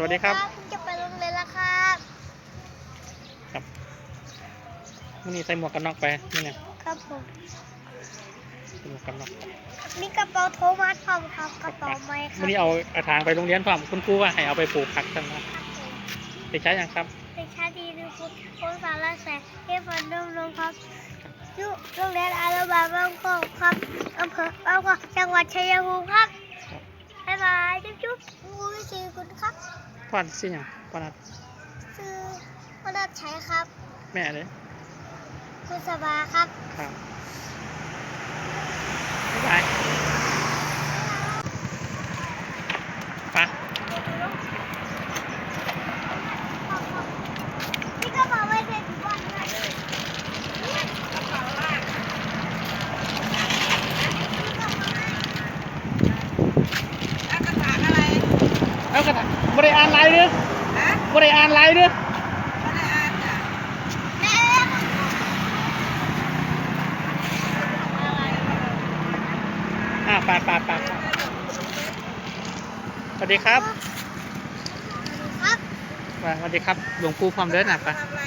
สวัสดีครับผมจะไปโรงเรียนแล้วครับครับมื่อนี้ใส่หมวกกันน็อกไปนี่เนี่ยครับผมใส่หมวกกันน็อกมีกระเป๋าโทมัสพร้อมครับกระเป๋าไม้ครับมื่อนี้เอากระถางไปโรงเรียนพร้อมคุณครูว่าให้เอาไปปลูกผักกันนะครับผมไปใช้ยังครับเป็นชาติดีคุณคุณสารแสงเทพนมนมครับอยู่โรงเรียนอนุบาลบางกอกครับอำเภอบางกอกจังหวัดชัยภูมิครับบ๊ายบายจุ๊บจุ๊บครูวิชีคุณครับ พ่อสิยังพ่อนัดชื่อพนัทชัยครับ แม่เลยคุณสบาครับ ครับบ๊ายบายไป นี่กระเป๋าไว้เด็กบอลด้วย แล้วกระถางอะไร เอา กระถางบริอ่านไลน์เด้อฮะบริอ่านไลน์เด้อไม่ได้อ่านจ้ะแม่อ่าปาดปาดปาดสวัสดีครับ ครับ สวัสดีครับ หลวงปู่ความเดินหนักปะทำอะไร